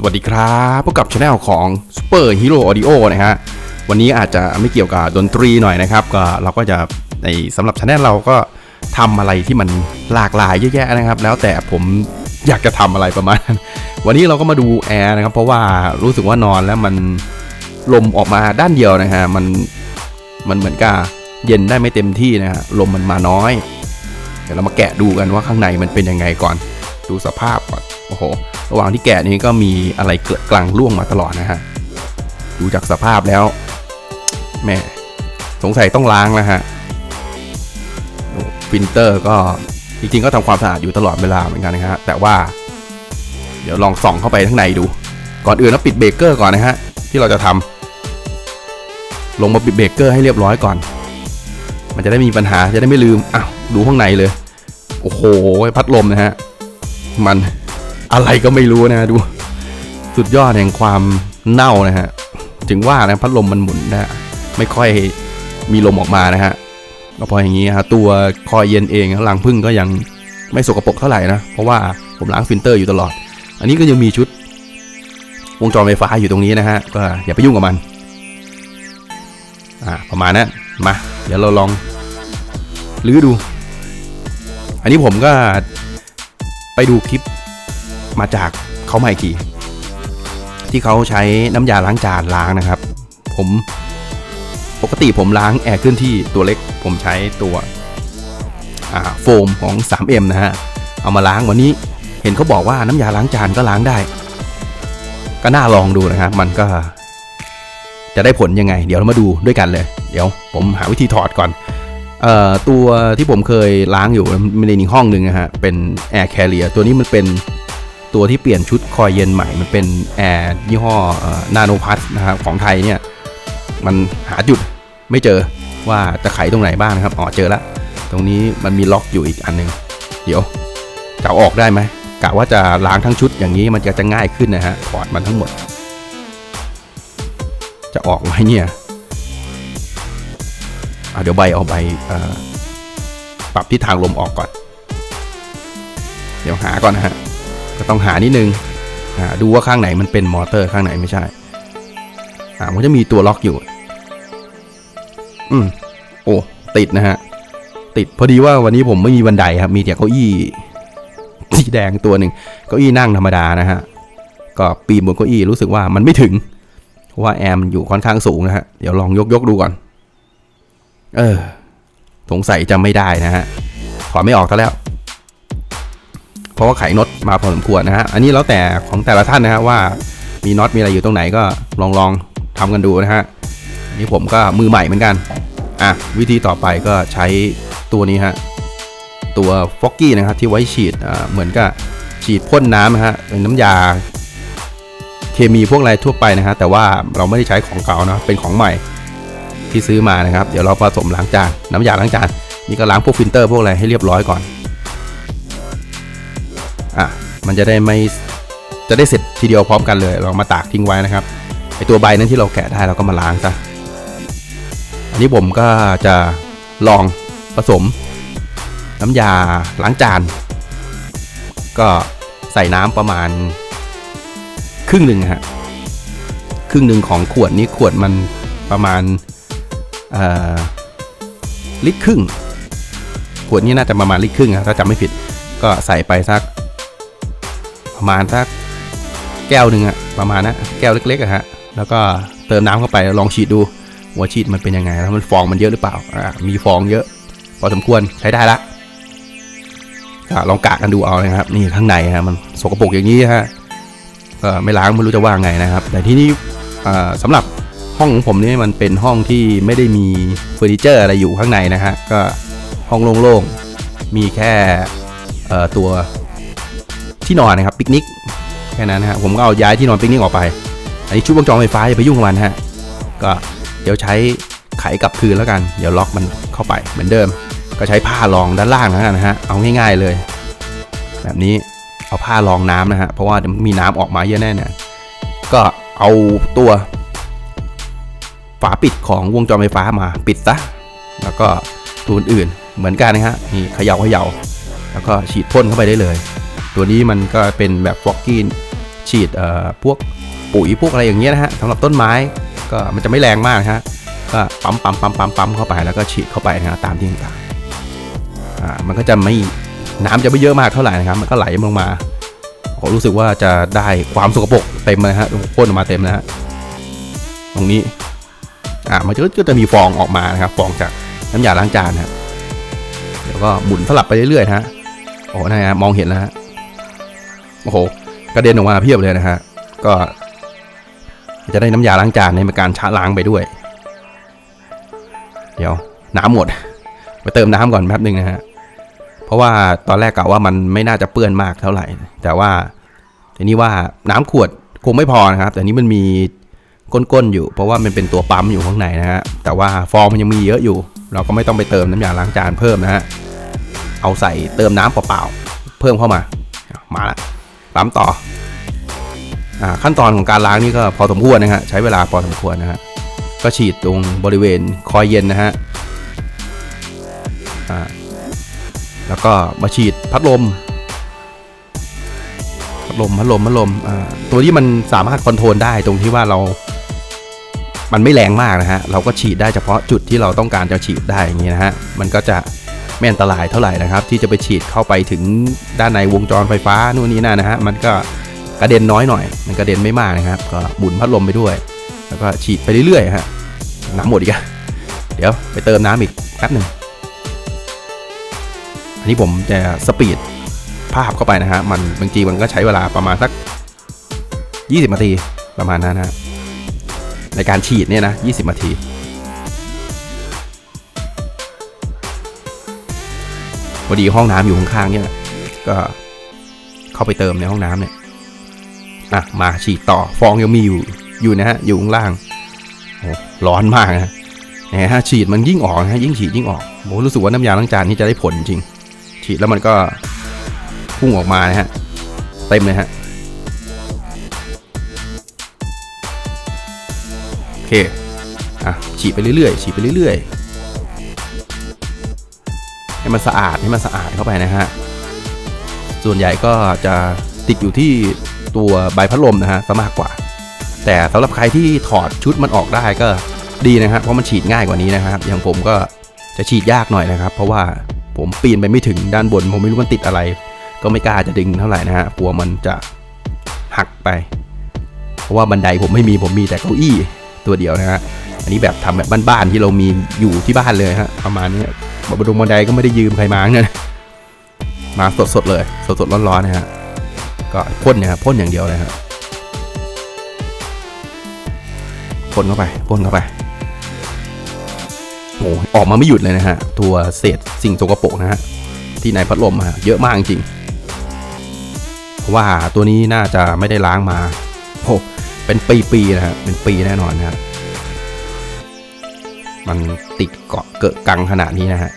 สวัสดีครับพบกับช anel ของ Super Hero Audio นะฮะ วันนี้อาจจะไม่เกี่ยวกับดนตรีหน่อยนะครับ ก็เราก็จะในสำหรับช anel เราก็ทำอะไรที่มันหลากหลายเยอะแยะนะครับ แล้วแต่ผมอยากจะทำอะไรประมาณ วันนี้เราก็มาดูแอร์นะครับ เพราะว่ารู้สึกว่านอนแล้วมันลมออกมาด้านเดียวนะฮะ มันมันเหมือนกับเย็นได้ไม่เต็มที่นะฮะ ลมมันมาน้อย เดี๋ยวเรามาแกะดูกันว่าข้างในมันเป็นยังไงก่อน ดูสภาพก่อน โอ้โห ระหว่างที่แกะนี้ก็มีอะไรเกิดกลางร่วงมาตลอดนะฮะ ดูจากสภาพแล้วแม่สงสัยต้องล้างแล้วฮะฟิลเตอร์ก็จริงๆก็ทำความสะอาดอยู่ตลอดเวลาเหมือนกันนะฮะแต่ว่า เดี๋ยวลองส่องเข้าไปข้างในดู ก่อนอื่นเราปิดเบรกเกอร์ก่อนนะฮะที่เราจะทำลงมาปิดเบรกเกอร์ให้เรียบร้อยก่อน มันจะได้มมีปัญหาจะได้ไม่ลืมอ้าวดูข้างในเลย โอ้โหพัดลมนะฮะมัน อะไรก็ไม่รู้นะดู สุดยอดแห่งความเน่านะฮะถึงว่านะพัดลมมันหมุนนะฮะไม่ค่อยมีลมออกมานะฮะก็พออย่างนี้ฮะตัวคอยเย็นเองรังพึ่งก็ยังไม่สกปรกเท่าไหร่นะ เพราะว่าผมล้างฟิลเตอร์อยู่ตลอด อันนี้ก็ยังมีชุดวงจรไฟฟ้าอยู่ตรงนี้นะฮะ ก็อย่าไปยุ่งกับมัน อ่าประมาณนั้น มา เดี๋ยวเราลองลื้อดู อันนี้ผมก็ไปดูคลิป มาจากเขามาอีกทีที่เขาใช้น้ำยาล้างจานล้างนะครับ ผมปกติผมล้างแอร์เคลื่อนที่ตัวเล็ก ผมใช้ตัวโฟมของ 3M นะฮะเอามาล้างวันนี้เห็นเขาบอกว่าน้ำยาล้างจานก็ล้างได้ ก็น่าลองดูนะครับ มันก็จะได้ผลยังไง เดี๋ยวเรามาดูด้วยกันเลย เดี๋ยวผมหาวิธีถอดก่อนเอ่อตัวที่ผมเคยล้างอยู่มันในอีกห้องหนึ่งนะฮะเป็น Air Carrier ตัวนี้มันเป็น ตัวที่เปลี่ยนชุดคอยเย็นใหม่ มันเป็นแอร์ยี่ห้อนาโนพัทนะครับของไทยเนี่ยมันหาจุดไม่เจอว่าจะไขตรงไหนบ้างนะครับอ๋อเจอแล้วตรงนี้มันมีล็อกอยู่อีกอันหนึง เดี๋ยวจะออกได้ไหมกะว่าจะล้างทั้งชุดอย่างนี้มันจะจะง่ายขึ้นนะฮะถอดมันทั้งหมด จะออกไหมเนี่ยเดี๋ยวใบเอาใบปรับทิศทางลมออกก่อน เดี๋ยวหาก่อนนะฮะ ต้องหานิดนึงหาดูว่าข้างไหนมันเป็นมอเตอร์ข้างไหนไม่ใช่อ่ามันจะมีตัวล็อกอยู่ อืมโอ้ติดนะฮะ ติดพอดีว่าวันนี้ผมไม่มีบันไดครับ มีแต่เก้าอี้สีแดงตัวหนึ่งเก้าอี้นั่งธรรมดานะฮะ ก็ปีนบนเก้าอี้รู้สึกว่ามันไม่ถึงเพราะว่าแอร์มันอยู่ค่อนข้างสูงนะฮะ เดี๋ยวลองยกยกดูก่อน เออ สงสัยจะไม่ได้นะฮะ ขอไม่ออกซะแล้ว เพราะว่าไขน็อตมาพอสมควรนะฮะอันนี้แล้วแต่ของแต่ละท่านนะฮะว่ามีน็อตมีอะไรอยู่ตรงไหนก็ลองลองทำกันดูนะฮะนนี้ผมก็มือใหม่เหมือนกันอะวิธีต่อไปก็ใช้ตัวนี้ฮะตัวฟอกกี้นะครับที่ไว้ฉีดเหมือนกับฉีดพ่นน้ำนะฮะเป็นน้ำยาเคมีพวกอะไรทั่วไปนะฮะแต่ว่าเราไม่ได้ใช้ของเก่านะเป็นของใหม่ที่ซื้อมานะครับ เดี๋ยวเราผสมล้างจานน้ำยาล้างจานนี่ก็ล้างพวกฟิลเตอร์พวกอะไรให้เรียบร้อยก่อน อะมันจะได้ไม่จะได้เสร็จทีเดียวพร้อมกันเลย เรามาตากทิ้งไว้นะครับไอตัวใบนั้นที่เราแกะได้เราก็มาล้างซะอันนี้ผมก็จะลองผสม น้ำยาล้างจาน ก็ใส่น้ำประมาณ ครึ่งหนึ่งฮะครึ่งหนึ่งของขวดนี้ขวดมันประมาณลิตรครึ่ง ขวดนี้น่าจะประมาณลิตรครึ่งอะถ้าจำไม่ผิด ก็ใส่ไปสัก ประมาณสักแก้วหนึ่งอะประมาณนะแก้วเล็กๆอะฮะแล้วก็เติมน้ำเข้าไปลองฉีดดูว่าฉีดมันเป็นยังไงแล้วมันฟองมันเยอะหรือเปล่าอ่ามีฟองเยอะ พอสมควรใช้ได้ละลองกะกันดูเอานะครับนี่ข้างในฮะมันสกปรกอย่างนี้ฮะก็ไม่ล้างไม่รู้จะว่าไงนะครับ แต่ที่นี่อ่าสำหรับห้องของผมนี่มันเป็นห้องที่ไม่ได้มีเฟอร์นิเจอร์อะไรอยู่ข้างในนะฮะก็ห้องโล่งๆมีแค่ตัว ที่นอนนะครับปิกนิกแค่นั้นนะฮะผมก็เอาย้ายที่นอนปิกนิกออกไป อันนี้ชุดวงจรไฟฟ้าอย่าไปยุ่งกับมันฮะก็เดี๋ยวใช้ไขกลับคืนแล้วกัน เดี๋ยวล็อกมันเข้าไปเหมือนเดิม ก็ใช้ผ้ารองด้านล่างแล้วกันนะฮะเอาง่าย ๆเลย แบบนี้เอาผ้ารองน้ำนะฮะเพราะว่ามีน้ำออกมาเยอะแน่เนี่ยก็เอาตัวฝาปิดของวงจรไฟฟ้ามาปิดซะแล้วก็ตัวอื่นเหมือนกันนะฮะนี่เขย่าเขย่าแล้วก็ฉีดพ่นเข้าไปได้เลย ตัวนี้มันก็เป็นแบบฟอกกี้ฉีดเอ่อพวกปุ๋ยพวกอะไรอย่างเงี้ยนะฮะสำหรับต้นไม้ก็มันจะไม่แรงมากนะฮะก็ปั๊มปั๊มปั๊มปั๊มปั๊มเข้าไปแล้วก็ฉีดเข้าไปนะฮะตามที่ต่างๆอ่ามันก็จะไม่น้ำจะไม่เยอะมากเท่าไหร่นะครับ มันก็ไหลลงมาโอ้รู้สึกว่าจะได้ความสกปรกเต็มเลยฮะพ่นออกมาเต็มนะฮะตรงนี้อ่ามันก็จะมีฟองออกมานะครับ ฟองจากน้ำยาล้างจานนะครับเดี๋ยวก็หมุนสลับไปเรื่อยๆนะฮะโอ้นะฮะมองเห็นแล้วฮะ อ้โหกระเด็นออกมาเพียบเลยนะฮะก็ จะได้น้ำยาล้างจานในการชะล้างไปด้วย เดี๋ยวน้ำหมดไปเติมน้ำก่อนแป๊บหนึ่งนะฮะเพราะว่าตอนแรกกะว่ามันไม่น่าจะเปื้อนมากเท่าไหร่ แต่ว่าทีนี้ว่าน้ำขวดคงไม่พอนะครับ แต่นี้มันมีก้นๆอยู่ เพราะว่ามันเป็นตัวปั๊มอยู่ข้างในนะฮะแต่ว่าฟองมันยังมีเยอะอยู่ เราก็ไม่ต้องไปเติมน้ำยาล้างจานเพิ่มนะฮะเอาใส่เติมน้ำเปล่าๆเพิ่มเข้ามามาละ ปั๊มต่ออ่าขั้นตอนของการล้างนี่ก็พอสมควรนะฮะใช้เวลาพอสมควรนะฮะก็ฉีดตรงบริเวณคอยเย็นนะฮะอ่าแล้วก็มาฉีดพัดลม พัดลมพัดลมพัดลมอ่าตัวที่มันสามารถคอนโทรลได้ตรงที่ว่าเรา มันไม่แรงมากนะฮะ เราก็ฉีดได้เฉพาะจุดที่เราต้องการจะฉีดได้อย่างนี้นะฮะ มันก็จะ ไม่อันตรายเท่าไหร่นะครับ ที่จะไปฉีดเข้าไปถึงด้านในวงจรไฟฟ้านู่นนี่นั่นนะฮะมันก็กระเด็นน้อยหน่อย มันกระเด็นไม่มากนะครับ ก็บุนพัดลมไปด้วย แล้วก็ฉีดไปเรื่อยๆฮะน้ำหมดอีกอะเดี๋ยวไปเติมน้ำอีกแป๊บหนึ่งอันนี้ผมจะสปีดภาพเข้าไปนะฮะมันบางทีมันก็ใช้เวลาประมาณสัก 20นาทีประมาณนั้นนะฮะในการฉีดเนี่ยนะ 20นาที พอดีห้องน้ำอยู่ข้างๆเนี่ยก็เข้าไปเติมในห้องน้ำเนี่ยอะมาฉีดต่อฟองยังมีอยู่อยู่นะฮะอยู่ข้างล่างโอ้ร้อนมากนะนะฮะฉีดมันยิ่งออกนะฮะยิ่งฉีดยิ่งออกผมรู้สึกว่าน้ำยาล้างจานนี่จะได้ผลจริง ฉีดแล้วมันก็พุ่งออกมานะฮะเต็มเลยฮะโอเคอะฉีดไปเรื่อยๆฉีดไปเรื่อยๆ ให้มันสะอาดให้มันสะอาดเข้าไปนะฮะส่วนใหญ่ก็จะติดอยู่ที่ตัวใบพัดลมนะฮะซะมากกว่า แต่สำหรับใครที่ถอดชุดมันออกได้ก็ดีนะฮะเพราะมันฉีดง่ายกว่านี้นะครับ อย่างผมก็จะฉีดยากหน่อยนะครับ เพราะว่าผมปีนไปไม่ถึงด้านบน ผมไม่รู้มันติดอะไร ก็ไม่กล้าจะดึงเท่าไหร่นะฮะกลัวมันจะหักไป เพราะว่าบันไดผมไม่มีผมมีแต่เก้าอี้ตัวเดียวนะฮะอันนี้แบบทำแบบบ้านๆที่เรามีอยู่ที่บ้านเลยฮะประมาณนี้ บันไดบันไดก็ไม่ได้ยืมใครมาเงี้ยมาสดๆเลย สดๆร้อนๆนะฮะ ก็พ่นเนี่ยครับพ่นอย่างเดียวเลยครับพ่นเข้าไปพ่นเข้าไปโอ้ออกมาไม่หยุดเลยนะฮะ ตัวเศษสิ่งสกปรกนะฮะ ที่ในพัดลมฮะเยอะมากจริงเพราะว่าตัวนี้น่าจะไม่ได้ล้างมาโอ้เป็นปีๆนะฮะ เป็นปีแน่นอนนะฮะ มันติดเกาะเกิดกังขนาดนี้นะฮะ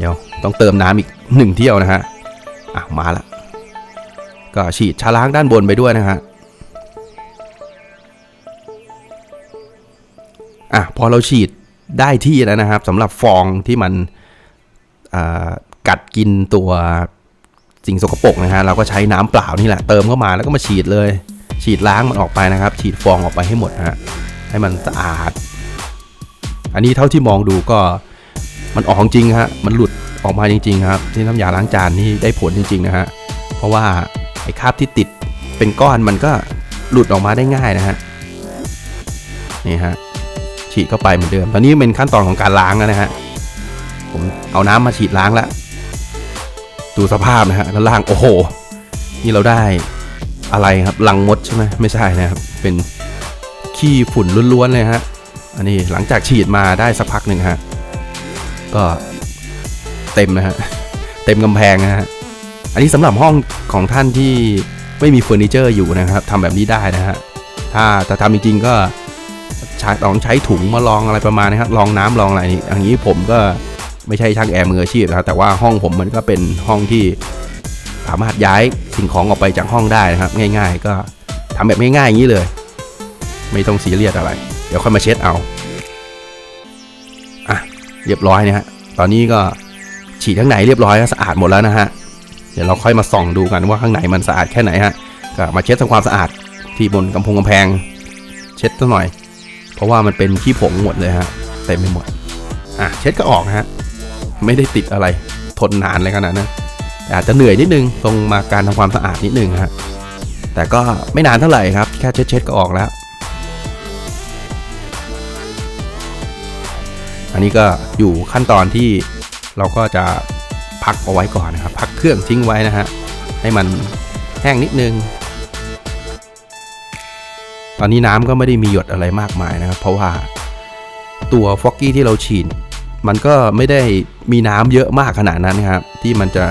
เดี๋ยวต้องเติมน้ำอีกหนึ่งเที่ยวนะฮะอะมาละก็ฉีดชาล้างด้านบนไปด้วยนะฮะอะพอเราฉีดได้ที่แล้วนะครับสำหรับฟองที่มันกัดกินตัวสิ่งสกปรกนะฮะเราก็ใช้น้ำเปล่านี่แหละเติมเข้ามาแล้วก็มาฉีดเลย ฉีดล้างมันออกไปนะครับ ฉีดฟองออกไปให้หมดฮะให้มันสะอาด อันนี้เท่าที่มองดูก็มันออกจริงฮะมันหลุด ออกมาจริงๆครับที่น้ำยาล้างจานนี่ได้ผลจริงๆนะฮะเพราะว่าไอ้คราบที่ติดเป็นก้อนมันก็หลุดออกมาได้ง่ายนะฮะนี่ฮะฉีดเข้าไปเหมือนเดิม ตอนนี้เป็นขั้นตอนของการล้างแล้วนะฮะผมเอาน้ำมาฉีดล้างแล้วดูสภาพนะฮะแล้วล้างโอ้โห นี่เราได้อะไรครับลังมดใช่ไหมไม่ใช่นะครับเป็นขี้ฝุ่นล้วนๆเลยฮะอันนี้หลังจากฉีดมาได้สักพักหนึ่งฮะก็ เต็มนะฮะเต็มกำแพงนะฮะอันนี้สำหรับห้องของท่านที่ไม่มีเฟอร์นิเจอร์อยู่นะครับทำแบบนี้ได้นะฮะถ้าจะทำจริงๆก็ช้ต้องใช้ถุงมาลองอะไรประมาณนี้ครับลองน้ำลองอะไรอย่างนี้ผมก็ไม่ใช่ช่างแอร์มืออาชีพนะครับแต่ว่าห้องผมมันก็เป็นห้องที่สามารถย้ายสิ่งของออกไปจากห้องได้นะครับ ง่าย ๆ ก็ทำแบบง่ายๆอย่างนี้เลย ไม่ต้องซีเรียสอะไร เดี๋ยวค่อยมาเช็ดเอาอะเรียบร้อยนะฮะตอนนี้ก็ ฉีดข้างในเรียบร้อยสะอาดหมดแล้วนะฮะ เดี๋ยวเราค่อยมาส่องดูกันว่าข้างในมันสะอาดแค่ไหนฮะก็มาเช็ดทำความสะอาดที่บนกำพงกำแพง เช็ดซะหน่อย เพราะว่ามันเป็นขี้ผงหมดเลยฮะเต็มไปหมดอะเช็ดก็ออกนะฮะไม่ได้ติดอะไรทนนานเลยขนาดนั้นอาจจะเหนื่อยนิดนึงตรงมาการทำความสะอาดนิดนึงฮะแต่ก็ไม่นานเท่าไหร่ครับ แค่เช็ดเช็ดๆก็ออกแล้ว อันนี้ก็อยู่ขั้นตอนที่ เราก็จะพักเอาไว้ก่อนนะครับ พักเครื่องทิ้งไว้นะฮะให้มันแห้งนิดนึง ตอนนี้น้ำก็ไม่ได้มีหยดอะไรมากมายนะครับ เพราะว่าตัวฟอกกี้ที่เราฉีดมันก็ไม่ได้มีน้ำเยอะมากขนาดนั้นนะครับที่มันจะ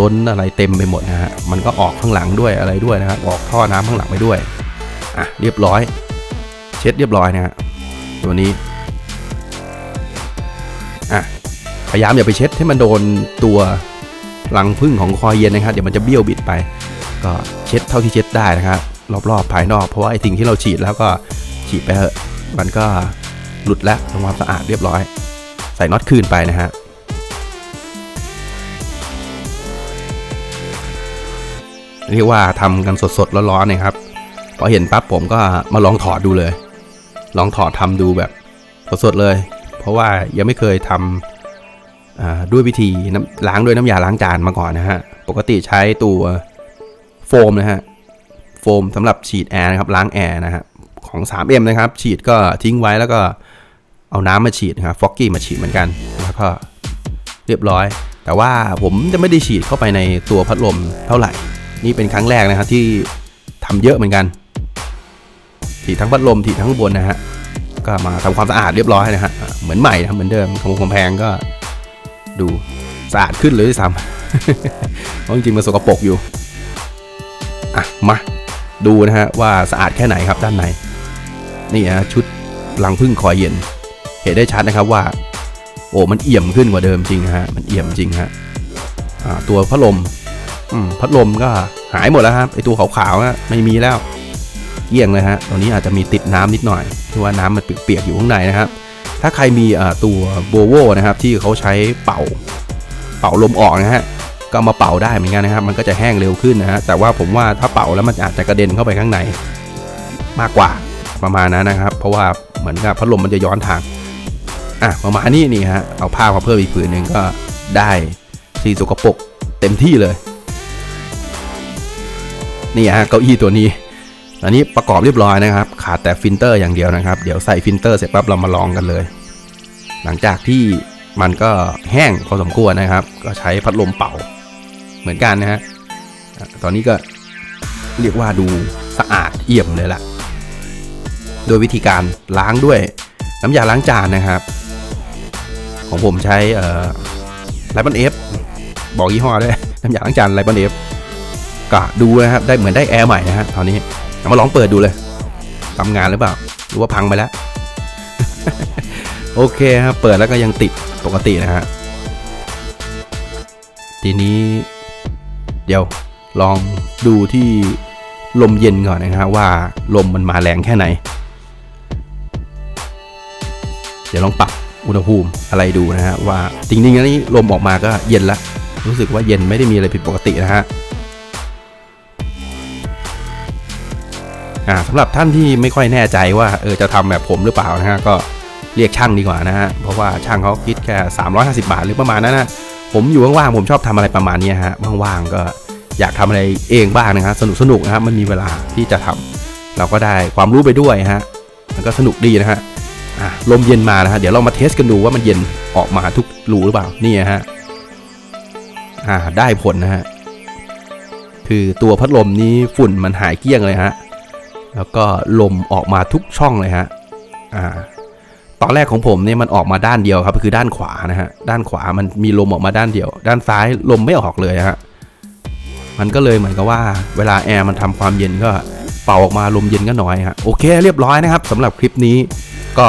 ล้นอะไรเต็มไปหมดนะฮะมันก็ออกข้างหลังด้วยอะไรด้วยนะครับออกท่อน้ำข้างหลังไปด้วยอะเรียบร้อย เช็ดเรียบร้อยนะฮะตัวนี้อะ ยายามอย่าไปเช็ดให้มันโดนตัวรังพึ่งของคอยเย็นนะครับเดี๋ยวมันจะเบี้ยวบิดไป ก็เช็ดเท่าที่เช็ดได้นะครับรอบๆภายนอกเพราะว่าไอ้สิ่งที่เราฉีดแล้วก็ฉีดไปเถอะมันก็หลุดแล้วทำความสะอาดเรียบร้อย ใส่น็อตคืนไปนะฮะเรียกว่าทำกันสดๆร้อนๆนะครับพอเห็นปั๊บผมก็มาลองถอดดูเลย ลองถอดทำดูแบบสดๆเลย เพราะว่ายังไม่เคยทำอ่า ด้วยวิธีล้างด้วยน้ำยาล้างจานมาก่อนนะฮะ ปกติใช้ตัวโฟมนะฮะ โฟมสำหรับฉีดแอร์นะครับล้างแอร์นะฮะของ 3M นะครับ ฉีดก็ทิ้งไว้แล้วก็เอาน้ำมาฉีดนะครับฟอกกี้มาฉีดเหมือนกันแล้วก็เรียบร้อย แต่ว่าผมจะไม่ได้ฉีดเข้าไปในตัวพัดลมเท่าไหร่ นี่เป็นครั้งแรกนะครับที่ทำเยอะเหมือนกันฉีดทั้งพัดลมฉีดทั้งบนนะฮะก็มาทำความสะอาดเรียบร้อยนะฮะอะเหมือนใหม่นะเหมือนเดิมคำคมแพงก็ ดูสะอาดขึ้นเลยด้วยซ้ำเพราะจริงๆมันสกปรกอยู่อะมาดูนะฮะว่าสะอาดแค่ไหนครับด้านในนี่ฮะชุดรังพึ่งคอยเย็น เห็นได้ชัดนะครับว่า โอ้มันเอี่ยมขึ้นกว่าเดิมจริงนะฮะมันเอี่ยมจริงฮะอ่าตัวพัดลมอืมพัดลมก็หายหมดแล้วครับไอตัวขาวๆนะไม่มีแล้วเกลี้ยงเลยฮะตอนนี้อาจจะมีติดน้ำนิดหน่อยที่ว่าน้ำมันเปียกๆอยู่ข้างในนะครับ ถ้าใครมีตัวโบโวนะครับที่เขาใช้เป่าเป่าลมออกนะฮะก็มาเป่าได้เหมือนกันนะครับ มันก็จะแห้งเร็วขึ้นนะฮะแต่ว่าผมว่าถ้าเป่าแล้วมันอาจจะกระเด็นเข้าไปข้างในมากกว่าประมาณนั้นนะครับ เพราะว่าเหมือนกับพัดลมมันจะย้อนทางอะประมาณนี้นี่ฮะเอาผ้ามาเพิ่มอีกผืนหนึ่งก็ได้สีสกปรกเต็มที่เลยนี่ฮะเก้าอี้ตัวนี้ อันนี้ประกอบเรียบร้อยนะครับ ขาดแต่ฟิลเตอร์อย่างเดียวนะครับ เดี๋ยวใส่ฟิลเตอร์เสร็จปั๊บเรามาลองกันเลย หลังจากที่มันก็แห้งพอสมควรนะครับ ก็ใช้พัดลมเป่าเหมือนกันนะฮะ ตอนนี้ก็เรียกว่าดูสะอาดเอี่ยมเลยล่ะ โดยวิธีการล้างด้วยน้ำยาล้างจานนะครับ ของผมใช้ไลปอนเอฟบอกยี่ห้อด้วยน้ำยาล้างจานไลปอนเอฟก็ดูนะครับ ได้เหมือนได้แอร์ใหม่นะฮะตอนนี้ เอามาลองเปิดดูเลยทำงานหรือเปล่า หรือว่าพังไปแล้ว โอเคครับเปิดแล้วก็ยังติดปกตินะฮะ ทีนี้ เดี๋ยวลองดูที่ลมเย็นก่อนนะฮะว่าลมมันมาแรงแค่ไหน เดี๋ยวลองปรับอุณหภูมิอะไรดูนะฮะว่าจริงๆแล้วนี่ลมออกมาก็เย็นละรู้สึกว่าเย็นไม่ได้มีอะไรผิดปกตินะฮะ อ่าสำหรับท่านที่ไม่ค่อยแน่ใจว่าเออจะทำแบบผมหรือเปล่านะฮะก็เรียกช่างดีกว่านะฮะเพราะว่าช่างเขาคิดแค่ 350 บาทหรือประมาณนั้นนะผมอยู่ว่างๆผมชอบทำอะไรประมาณนี้ฮะว่างๆก็อยากทำอะไรเองบ้างนะครับสนุกสนุกๆนะครับมันมีเวลาที่จะทำเราก็ได้ความรู้ไปด้วยฮะมันก็สนุกดีนะฮะอะลมเย็นมานะฮะเดี๋ยวเรามาเทสกันดูว่ามันเย็นออกมาทุกรูหรือเปล่านี่ฮะอ่าได้ผลนะฮะคือตัวพัดลมนี้ฝุ่นมันหายเกลี้ยงเลยฮะ แล้วก็ลมออกมาทุกช่องเลยฮะอ่าตอนแรกของผมเนี่ยมันออกมาด้านเดียวครับคือด้านขวานะฮะด้านขวามันมีลมออกมาด้านเดียว ด้านซ้ายลมไม่ออกเลยฮะมันก็เลยเหมือนกับว่าเวลาแอร์มันทำความเย็นก็เป่าออกมาลมเย็นก็น้อยฮะโอเคเรียบร้อยนะครับสำหรับคลิปนี้ก็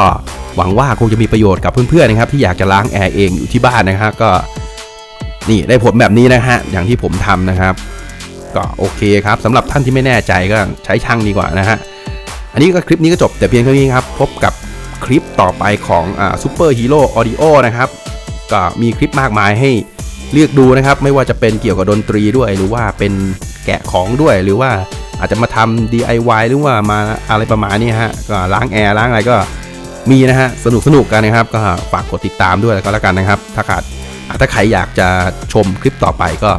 หวังว่าคงจะมีประโยชน์กับเพื่อนๆนะครับที่อยากจะล้างแอร์เองอยู่ที่บ้านนะครับก็นี่ได้ผลแบบนี้นะฮะอย่างที่ผมทำนะครับ ก็โอเคครับสำหรับท่านที่ไม่แน่ใจก็ใช้ช่างดีกว่านะฮะอันนี้ก็คลิปนี้ก็จบแต่เพียงเท่านี้ครับพบกับคลิปต่อไปของซูเปอร์ฮีโร่ออดิโอนะครับก็มีคลิปมากมายให้เลือกดูนะครับ ไม่ว่าจะเป็นเกี่ยวกับดนตรีด้วย หรือว่าเป็นแกะของด้วย หรือว่าอาจจะมาทำ DIY หรือว่ามาอะไรประมาณนี้ฮะก็ล้างแอร์ล้างอะไรก็มีนะฮะสนุกสนุกกันนะครับ ก็ฝากกดติดตามด้วยแล้วก็แล้วกันนะครับ ถ้าขาดถ้าใครอยากจะชมคลิปต่อไปก็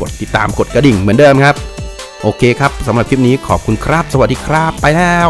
กดติดตามกดกระดิ่งเหมือนเดิมครับ โอเคครับสำหรับคลิปนี้ขอบคุณครับ สวัสดีครับ ไปแล้ว